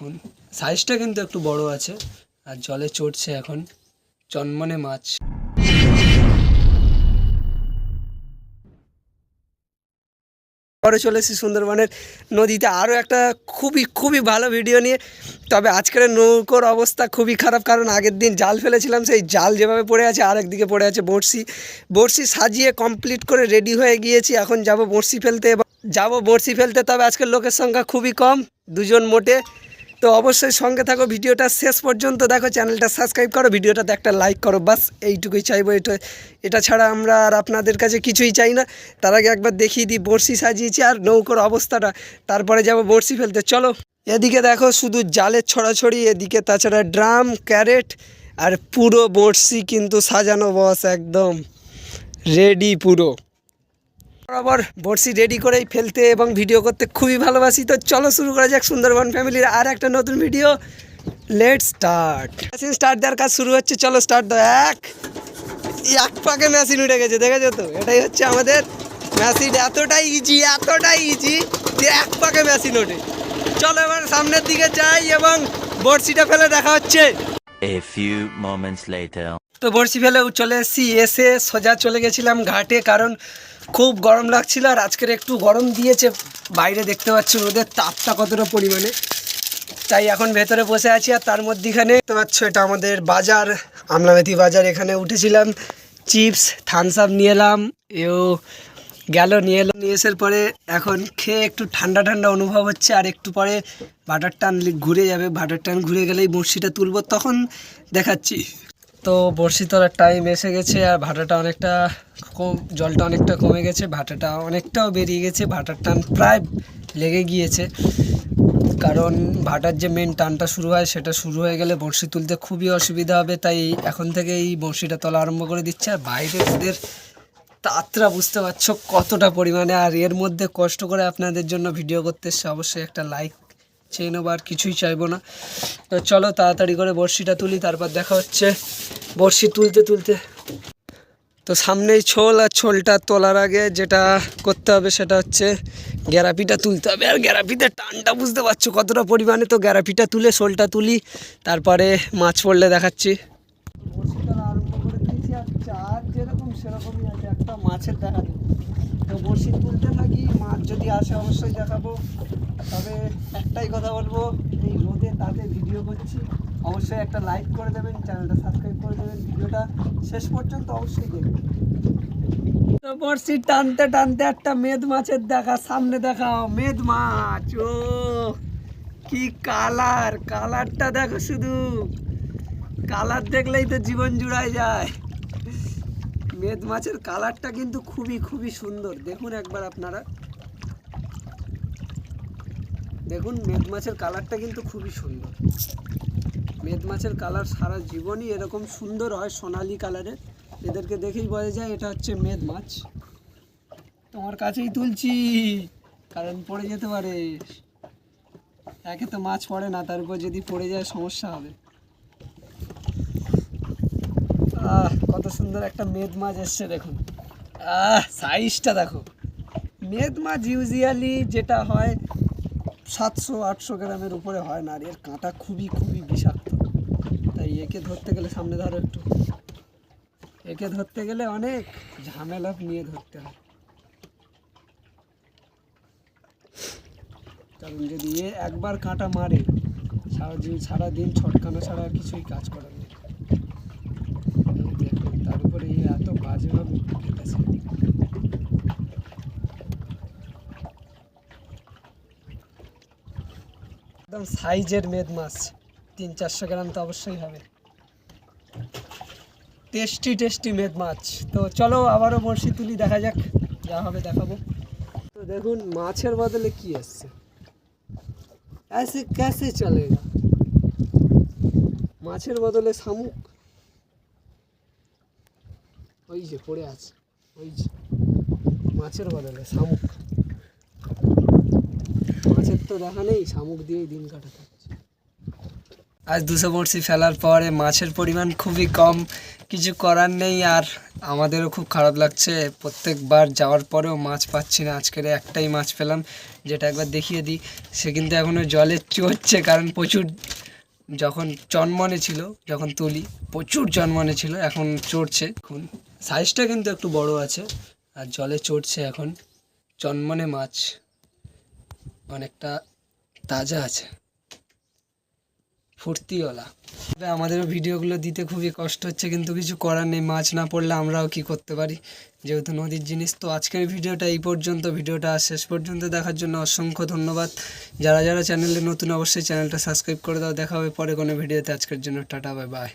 দেখুন। সাইজটা কিন্তু একটু বড় আছে, আর জলে চড়ছে এখন চনমনে মাছ। পরে চলে এসেছি সুন্দরবনের নদীতে। আরও একটা খুবই খুবই ভালো ভিডিও নিয়ে। তবে আজকের নৌকোর অবস্থা খুবই খারাপ, কারণ আগের দিন জাল ফেলেছিলাম, সেই জাল যেভাবে পড়ে আছে, আর একদিকে পড়ে আছে বড়শি। বড়শি সাজিয়ে কমপ্লিট করে রেডি হয়ে গিয়েছি, এখন যাব বড়শি ফেলতে। যাব বড়শি ফেলতে, তবে আজকের লোকের সংখ্যা খুবই কম, দুজন মোটে। তো অবশ্যই সঙ্গে থাকো, ভিডিওটা শেষ পর্যন্ত দেখো, চ্যানেলটা সাবস্ক্রাইব করো, ভিডিওটাতে একটা লাইক করো, বাস এইটুকুই চাইব, এটা এটা ছাড়া আমরা আর আপনাদের কাছে কিছুই চাই না। তার আগে একবার দেখিয়ে দিই, বড়শি সাজিয়েছি আর নৌকোর অবস্থাটা, তারপরে যাব বড়শি ফেলতে। চলো, এদিকে দেখো শুধু জালের ছড়াছড়ি, এদিকে তাছাড়া ড্রাম, ক্যারেট আর পুরো বড়শি কিন্তু সাজানো বস একদম রেডি পুরো। বরাবর বড়শি রেডি করেই ফেলতে এবং ভিডিও করতে খুবই ভালোবাসি। তো চলো শুরু করা যাক সুন্দরবন ফ্যামিলির আর একটা নতুন video let start machine start দেওয়ার কাজ শুরু হচ্ছে চলো স্টার্ট দাও। এক এক পাকে মেশিন উঠে গেছে দেখেছ তো? এটাই হচ্ছে আমাদের মেশিন এতটাই ইজি এতটাই ইজি যে এক পাকে মেশিন ওঠে। চলো এবার সামনের দিকে যাই এবং বড়শিটা ফেলে দেখা হচ্ছে। A few moments later. তো বড়শি ফেলে চলে এসেছি এসে সোজা চলে গেছিলাম ঘাটে কারণ খুব গরম লাগছিল আর আজকের একটু গরম দিয়েছে। বাইরে দেখতে পাচ্ছ রোদের তাপটা কতটা পরিমাণে। তাই এখন ভেতরে বসে আছি আর তার মধ্যেখানে দেখতে পাচ্ছ এটা আমাদের বাজার, আমলামেথি বাজার। এখানে উঠেছিলাম, চিপস থামস আপ নিয়ে এলাম, এও গেল, নিয়ে এলাম নিয়ে আসার পরে এখন খেয়ে একটু ঠান্ডা ঠান্ডা অনুভব হচ্ছে আর একটু পরে বাটার টান ঘুরে যাবে। বাটার টান ঘুরে গেলেই বড়শিটা তুলবো, তখন দেখাচ্ছি। তো বড়শি তোলার টাইম এসে গেছে আর ভাটাটা অনেকটা কম, জলটা অনেকটা কমে গেছে, ভাটাটা অনেকটাও বেরিয়ে গেছে, ভাটার টান প্রায় লেগে গিয়েছে। কারণ ভাটার যে মেন টানটা শুরু হয়, সেটা শুরু হয়ে গেলে বড়শি তুলতে খুবই অসুবিধা হবে, তাই এখন থেকে এই বড়শিটা তোলা আরম্ভ করে দিচ্ছে। আর বাইরে ওদের তাত্রা বুঝতে পারছ কতটা পরিমাণে, আর এর মধ্যে কষ্ট করে আপনাদের জন্য ভিডিও করতে এসছে। অবশ্যই একটা লাইক চেয়ে নেব আর কিছুই চাইব না। তো চলো তাড়াতাড়ি করে বড়শিটা তুলি, তারপর দেখা হচ্ছে বড়শি তুলতে তুলতে। তো সামনেই ছোল আর ছোলটা তোলার আগে যেটা করতে হবে সেটা হচ্ছে গ্যারাপিটা তুলতে হবে। আর গ্যারাপিতে টানটা বুঝতে পারছ কতটা পরিমাণে? তো গ্যারাপিটা তুলে শোলটা তুলি, তারপরে মাছ পড়লে দেখাচ্ছি আরম্ভ করে দিয়েছি আর সেরকমই আছে, একটা মাছের দেখা নেই তো বড়শি তুলতে থাকি মাছ যদি আসে অবশ্যই দেখাবো। তবে একটাই কথা বলব, এই রোদে তাতে ভিডিও করছি। অবশ্যই একটা লাইক করে দেবেন, চ্যানেলটা সাবস্ক্রাইব করে দেবেন, ভিডিওটা শেষ পর্যন্ত অবশ্যই দেখবেন। তো বড়শি টানতে টানতে একটা মেদ মাছের দেখা, সামনে দেখাও মেদ মাছ, ও কি কালার কালারটা দেখো শুধু। কালার দেখলেই তো জীবন জুড়ায় যায়। মেদ মাছের কালারটা কিন্তু খুবই খুবই সুন্দর। দেখুন একবার আপনারা। দেখুন, মেদ মাছের কালারটা কিন্তু খুবই সুন্দর। মেদ মাছের কালার সারা জীবনই এরকম সুন্দর হয় সোনালি কালারের। এদেরকে দেখেই বোঝা যায় এটা হচ্ছে মেদ মাছ। তোমার কাছেই তুলছি, কারণ পড়ে যেতে পারে। একে তো মাছ পড়ে না, তার উপর যদি পড়ে যায় সমস্যা হবে। আহ, কত সুন্দর একটা মেদ মাছ এসছে দেখুন। আহ সাইজটা দেখো। মেদ মাছ ইউজুয়ালি যেটা হয়, সাতশো, আটশো গ্রামের উপরে হয় না, আর এর কাঁটা খুবই খুবই বিষাক্ত। তাই একে ধরতে গেলে সামনে ধরো একটু। একে ধরতে গেলে অনেক ঝামেলা নিয়ে ধরতে হয়। কারণ যদি এ একবার কাঁটা মারে সারা জি- সারাদিন ছটকানো ছাড়া আর কিছুই কাজ করে না দেখুন তার উপরে এ এত বাজেভাবে খেতেছে একদম সাইজের মেদ মাছ তিন চারশো গ্রাম তো অবশ্যই হবে টেস্টি টেস্টি মেদ মাছ তো চলো আবারও বড়শি তুলি দেখা যাক যা হবে দেখাবো তো দেখুন মাছের বদলে কি এসছে ऐसे कैसे चलेगा মাছের বদলে শামুক ওই যে পড়ে আছে, ওই যে। মাছের বদলে শামুক। মাছের তো দেখা নেই, শামুক দিয়েই দিন কাটাতে আজ দুশো বড়শি ফেলার পরে মাছের পরিমাণ খুবই কম, কিছু করার নেই আর আমাদেরও খুব খারাপ লাগছে। প্রত্যেকবার যাওয়ার পরেও মাছ পাচ্ছি না, আজকের একটাই মাছ পেলাম, যেটা একবার দেখিয়ে দিই। সে কিন্তু এখনও জলে চড়ছে, কারণ প্রচুর যখন চনমনে ছিল, যখন তুলি, প্রচুর চনমনে ছিল, এখন চড়ছে। এখন সাইজটা কিন্তু একটু বড় আছে, আর জলে চড়ছে এখন। চনমনে মাছ অনেকটা তাজা আছে। ফুর্তিওয়ালা। তবে আমাদেরও ভিডিওগুলো দিতে খুবই কষ্ট হচ্ছে, কিন্তু কিছু করার নেই। মাছ না পড়লে আমরাও কি করতে পারি? যেহেতু নদীর জিনিস, তো আজকের ভিডিওটা এই পর্যন্ত। ভিডিওটা শেষ পর্যন্ত দেখার জন্য অসংখ্য ধন্যবাদ। যারা যারা চ্যানেলে নতুন, অবশ্যই চ্যানেলটা সাবস্ক্রাইব করে দাও। দেখা হবে পরে কোনো ভিডিওতে। আজকের জন্য টাটা, বাই বাই।